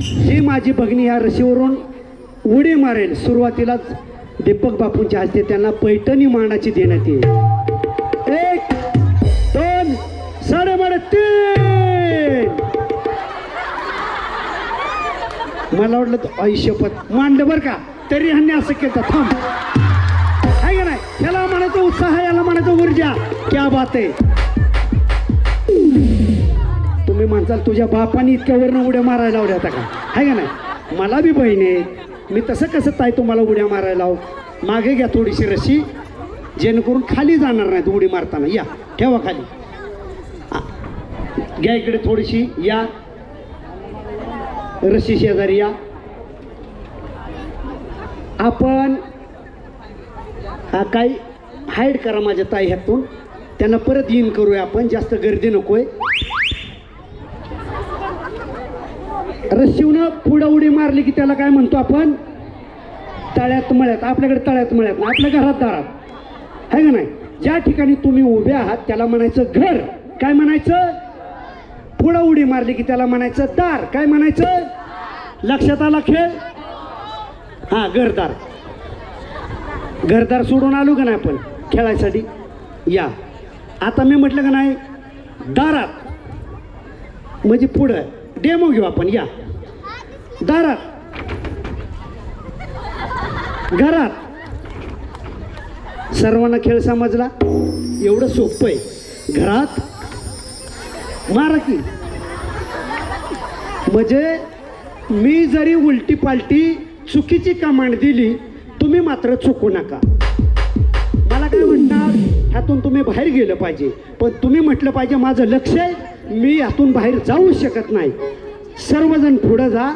जी माझी भगिनी या रशीवरून उडी मारेल. सुरुवातीलाच दीपक बापूंच्या हस्ते त्यांना पैठणी मानाची देण्यात येईल. एक दोन साडेबारा तीन. मला वाटलं तो आयुष्यपत मांडलं बरं का? तरी ह्यांनी असं केलं थांब. आहे का नाही? ह्याला म्हणायचं उत्साह याला म्हणायचं ऊर्जा. क्या बात आहे. तुम्ही म्हणसाल तुझ्या बापाने इतक्या वरनं उड्या मारायला लावल्या होत्या का? आहे का नाही? मला बी बहीण आहे. मी तसं कसं ताई तुम्हाला उड्या मारायला लावू? मागे घ्या थोडीशी रशी. जेणेकरून खाली जाणार नाहीत उडी मारताना. या ठेवा खाली. घ्या इकडे थोडीशी. या. रशी शेजारी या. आपण हा काही हाईड करा माझ्या ताई ह्यातून. त्यांना परत इन करूया आपण. जास्त गर्दी नकोय. रस्सीवनं पुढं उडी मारली की त्याला काय म्हणतो आपण? तळ्यात मळ्यात आपल्याकडे तळ्यात मळ्यात आपल्या घरात दारात. आहे का नाही? ज्या ठिकाणी तुम्ही उभे आहात त्याला म्हणायचं घर. काय म्हणायचं? पुढं उडी मारली की त्याला म्हणायचं दार. काय म्हणायचं? लक्षात आला खेळ? हा घरदार. घरदार सोडून आलो का नाही आपण? खेळायसाठी. या. आता मी म्हटलं का नाही? दारात. म्हणजे पुढं. डेमो घेऊ आपण या. दारात. घरात. सर्वांना खेळ समजला? एवढं सोपं आहे. घरात. मारा की. म्हणजे मी जरी उलटी पालटी चुकीची कमांड दिली तुम्ही मात्र चुकू नका. मला काय म्हणणार? ह्यातून तुम्ही बाहेर गेलं पाहिजे. पण तुम्ही म्हटलं पाहिजे माझं लक्ष आहे. मी यातून बाहेर जाऊ शकत नाही. सर्वजण पुढं जा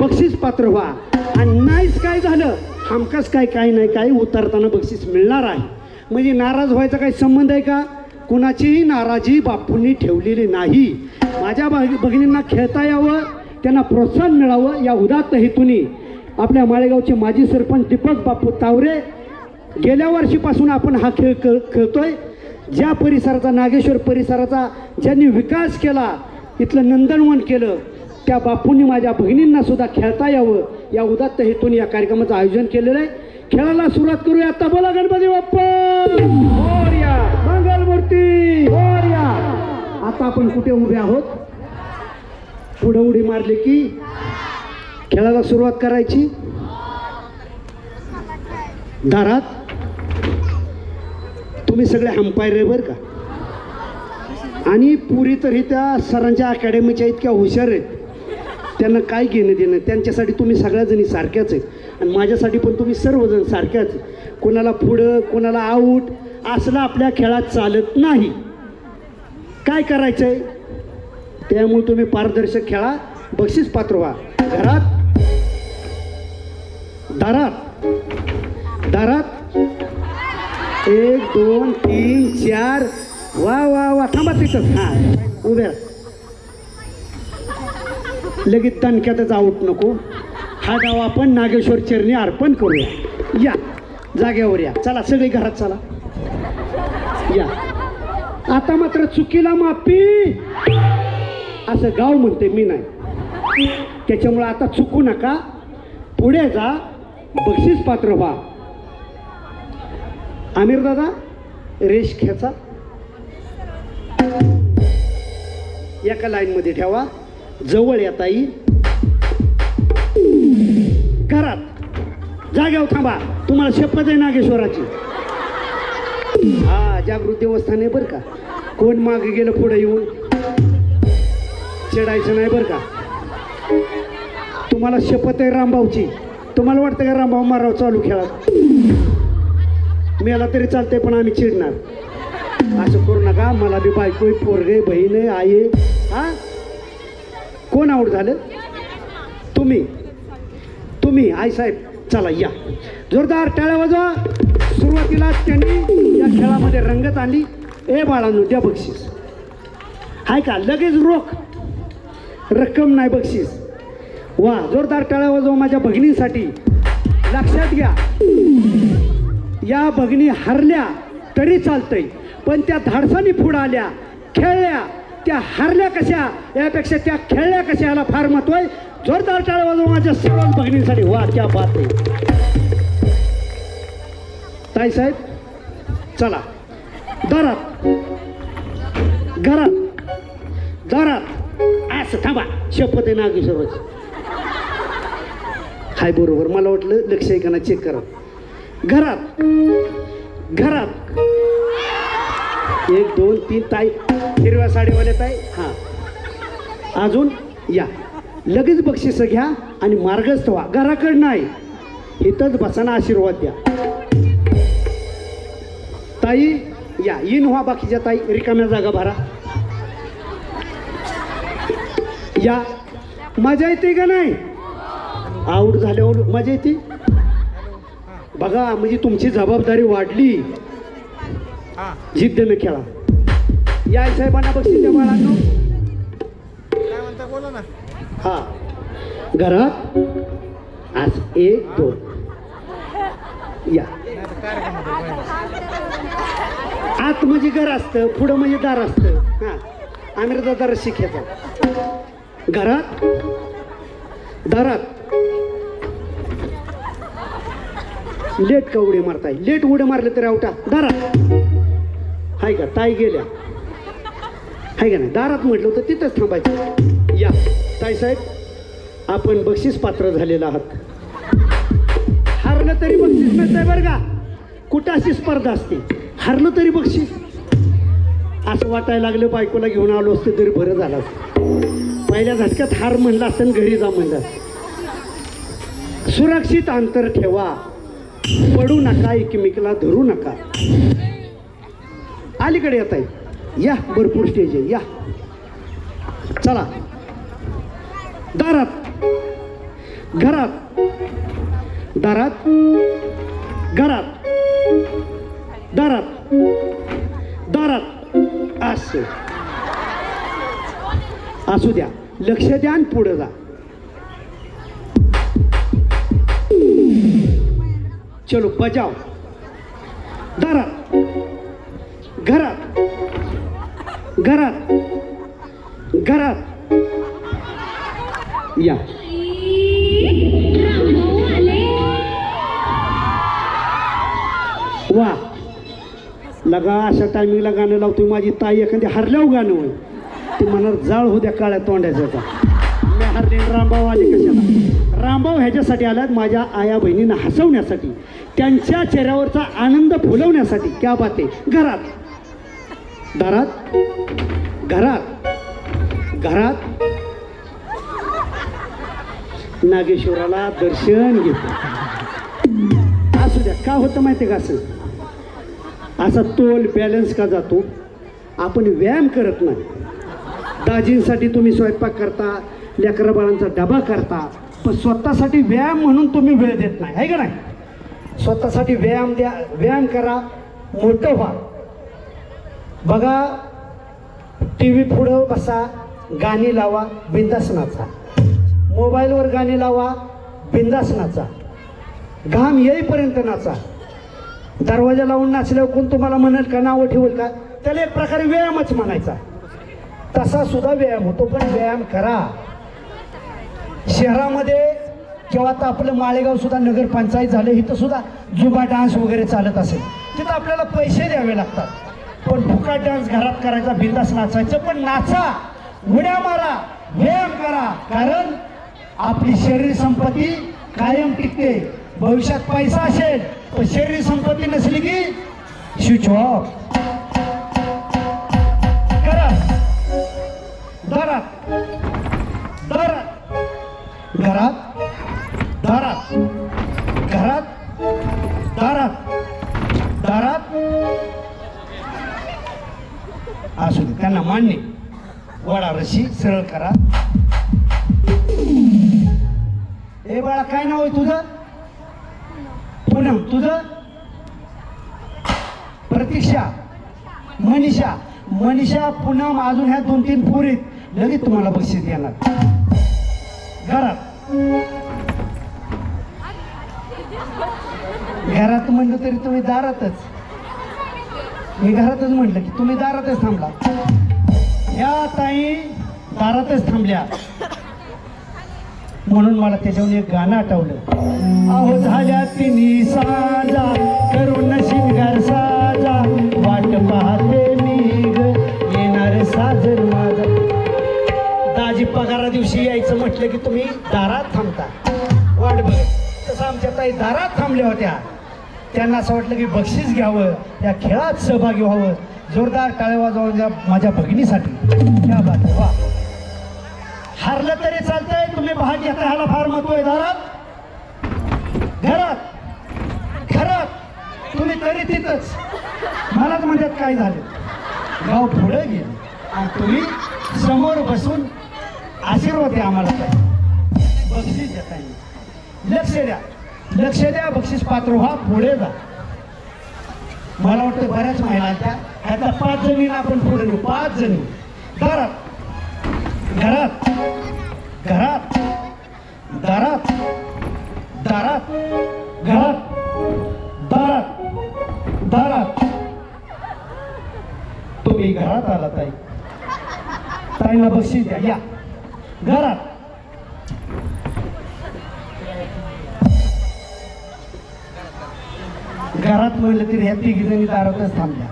बक्षीस पात्र व्हा. आणि नाहीच काय झालं हमखास काय काय नाही काय उतरताना बक्षीस मिळणार आहे. म्हणजे नाराज व्हायचा काही संबंध आहे का? कुणाचीही नाराजी बापूंनी ठेवलेली नाही. माझ्या भगिनींना खेळता यावं त्यांना प्रोत्साहन मिळावं या उदात्त हेतूने. आपल्या माळेगावचे माजी सरपंच दीपक बापू तावरे गेल्या वर्षीपासून आपण हा खेळ खेळ खेळतोय. ज्या परिसराचा नागेश्वर परिसराचा ज्यांनी विकास केला इथलं नंदनवन केलं त्या बापूंनी माझ्या भगिनींनासुद्धा खेळता यावं या उदात्त हेतून या कार्यक्रमाचं आयोजन केलेलं आहे. खेळाला सुरुवात करूया. आता बोला गणपती बाप्पा! मंगलमूर्ती! आता आपण कुठे उभे आहोत? पुढे उडी मारली की खेळाला सुरुवात करायची? दारात? तुम्ही सगळे अंपायर आहे बरं का? आणि पुरी तरी त्या सरांच्या अकॅडमीच्या इतक्या हुशार आहेत. त्यांना काय घेणं देणं? त्यांच्यासाठी तुम्ही सगळ्याजणी सारख्याच आहेत. आणि माझ्यासाठी पण तुम्ही सर्वजण सारख्याच कोणाला पुढं कोणाला आऊट असलं आपल्या खेळात चालत नाही. काय करायचं आहे त्यामुळे तुम्ही पारदर्शक खेळा बक्षीस पात्र व्हा. घरात दारात दारात एक दोन तीन चार. वा वा वा. थांबा तिथं. हा. उभ्या. लगेच तणक्यातच आऊट नको. हा गाव आपण नागेश्वर चरणी अर्पण करूया. या. जागेवर या. चला सगळी घरात चला. या. आता मात्र चुकीला माफी. असं गाव म्हणते मी नाही. त्याच्यामुळं आता चुकू नका. पुढे जा. बक्षीस पात्र व्हा. आमिर दादा रेश खेचा. एका लाईनमध्ये ठेवा. जवळ येता येईल घरात. जाग्यावर थांबा. तुम्हाला शपथ आहे नागेश्वराची. हा जागृत देवस्थान आहे बरं का. कोण मागे गेलं पुढे येऊन? चढायचं नाही बरं का. तुम्हाला शपथ आहे रामभाऊची. तुम्हाला वाटतं का रामभाऊ माराव चालू खेळा मेला तरी चालते पण आम्ही चिडणार. असं करू नका मला बी बायको पोरगे बहीण आई हा? कोण आऊट झालं? तुम्ही. तुम्ही आई साहेब चला या. जोरदार टाळ्या वाजवा. सुरुवातीला त्यांनी या खेळामध्ये रंगत आणली. ए बाळांनो द्या बक्षीस. हाय का? लगेच रोख. रक्कम नाही बक्षीस. वा जोरदार टाळ्या वाजवा माझ्या भगिनींसाठी. लक्षात घ्या. या भगिनी हरल्या तरी चालतंय. पण त्या धाडसानी पुढं आल्या खेळल्या त्या हारल्या कशा? यापेक्षा त्या खेळल्या कशा याला फार महत्त्व आहे? जोरदार टाळ वाजव माझ्या सर्व भगिनींसाठी वा त्या बात आहे. ताई साहेब चला. दारात. घरात. दारात. असं थांबा. शपथ आहे नागेश्वरच हाय बरोबर. मला वाटलं लक्ष आहे का ना चेक करा. घरात. घरात. एक दोन तीन ताई. हिरव्या साडीवाले ताई. हां. अजून या. लगेच बक्षीस घ्या आणि मार्गस्थ व्हा. घराकडं नाही. इथंच बसाना आशीर्वाद द्या. ताई या. इन व्हा बाकीच्या ताई. रिकाम्या जागा भरा. या. मजा येते का नाही? आऊट झाल्यावर मजा येते? बघा म्हणजे तुमची जबाबदारी वाढली. जिद्दीनं खेळा. या साहेबांना बक्षीस द्या बाळांनो. काय म्हणता बोला ना. हा. घरात आज एक दोन. या. आत म्हणजे घर असतं पुढं म्हणजे दार असतं. हां. आमिरदा दार शिकायचा. घरात. दारात. लेट का उडे मारताय? लेट उडे मारले तरी आवटा. दारात हाय का? ताई गेल्या. हाय का नाही? दारात म्हटलं होतं तिथंच थांबायचं. या. ताई साहेब आपण बक्षीस पात्र झालेला आहात. हारलं तरी बक्षीस मिळतंय बरं का? कुठं अशी स्पर्धा असते? हारलं तरी बक्षीस. असं वाटायला लागलं बायकोला घेऊन आलो असतं तरी बरं झालं असतं. पहिल्या झटक्यात हार म्हणलं असतं घरी जा म्हणलं सुरक्षित अंतर ठेवा. पडू नका एकमेकीला धरू नका. अलीकडे येत आहे. या भरपूर स्टेज आहे. या. चला. दारात. घरात. दारात. घरात. दारात. दारात. असू द्या. लक्ष द्या आणि पुढं जा. चलो बजाव दारात घरात घरात घरात या। वा। लगा अशा टायमिंगला गाणं लावतोय माझी ताई एखादी हरल्यावर गाणं होय. ते मनात जाळ होऊ द्या काळ्या तोंड्याचा मी हरले रामबाव आले कशाला? रामभाऊ ह्याच्यासाठी आल्यात माझ्या आया बहिणींना हसवण्यासाठी त्यांच्या चेहऱ्यावरचा आनंद फुलवण्यासाठी. क्या बात आहे. घरात. दारात. घरात. घरात. नागेश्वराला दर्शन घेतो. असू द्या का होतं माहिती का असं? असा तोल बॅलन्स का जातो? आपण व्यायाम करत नाही. दाजींसाठी तुम्ही स्वयंपाक करता लेकरबाळांचा डबा करता पण स्वतःसाठी व्यायाम म्हणून तुम्ही वेळ देत नाही आहे का नाही? स्वतःसाठी व्यायाम द्या व्यायाम करा मोठं व्हा. बघा टी व्ही पुढं बसा गाणी लावा बिंदासनाचा. मोबाईलवर गाणी लावा बिंदासनाचा. घाम येईपर्यंत नाचा. दरवाजा लावून नाचल्यावर कोण तुम्हाला म्हणेल का नावं ठेवेल का? त्याला एक प्रकारे व्यायामच म्हणायचा. तसा सुद्धा व्यायाम होतो पण व्यायाम करा. शहरामध्ये किंवा आता आपलं माळेगाव सुद्धा नगरपंचायत झालं इथं सुद्धा जुबा डान्स वगैरे चालत असेल तिथं आपल्याला पैसे द्यावे लागतात. पण फुका डान्स घरात करायचा बिंदास नाचायचं पण नाचा उड्या मारा व्यायाम करा कारण आपली शरीर संपत्ती कायम टिकते. भविष्यात पैसा असेल पण शरीर संपत्ती नसली की स्विच ऑफ करा. दरात. दरात. घरात दारात. घरात दारात. दारात. असू दे त्यांना मान्य वडा रशी सरळ करा. ए बाळा काय नाव आहे तुझं? पूनम तुझं? प्रतीक्षा मनीषा. मनीषा पूनम अजून ह्या दोन तीन पोरीत लगेच तुम्हाला बक्षीस देणार. घरात. घरात म्हणलं तरी तुम्ही दारातच. मी घरातच म्हटलं की तुम्ही दारातच थांबला. या ताई दारातच थांबल्या. म्हणून मला त्याच्यावर एक गाणं आठवलं. अहो ताई दारात थांबल्या होत्या. त्यांना असं वाटलं की बक्षीस घ्यावं या खेळात सहभागी व्हावं. जोरदार टाळे द्या माझ्या भगिनीसाठी. त्या बात वा. हारलं तरी चालतंय तुम्ही भाग घेता ह्याला फार महत्त्व आहे दारात. घरात. घरात. तुम्ही तरी तिथंच. मलाच म्हणतात काय झालं. गाव पुढे गेलं. आणि तुम्ही समोर बसून आशीर्वाद द्या आम्हाला. काय बक्षीस देता येईल लक्ष द्या. लक्ष द्या बक्षीस पात्र व्हा पुढे जा. मला वाटतं बऱ्याच महिला त्या. ह्यातल्या पाच जणी आपण पुढे नेऊ. पाच जणी. घरात. घरात. घरात. दारात. दारात. घरात. दारात. दारात. तुम्ही घरात आला ताई. ताईला बक्षीस द्या. या. घरात. घरात म्हणलं तरी ह्या तिघी जणी दारातच थांबल्या.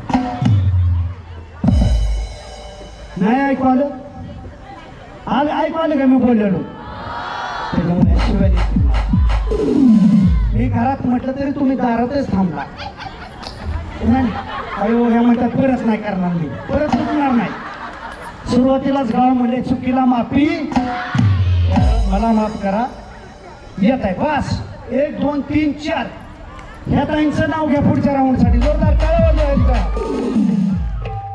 नाही ऐकू आलं? आलं ऐकू आलं का मी बोललेलो? त्याच्यामुळे शिवाय मी घरात म्हटलं तरी तुम्ही दारातच थांबला. अयो हो, ह्या म्हणतात परत नाही करणार मी. परत चुकणार नाही. सुरुवातीलाच गाव म्हणले चुकीला माफी. मला माफ करा. येत आहे बस. एक दोन तीन चार. ह्या ताईंचं नाव घ्या पुढच्या राऊंडसाठी जोरदार टाळ्या वाजवा एकदा.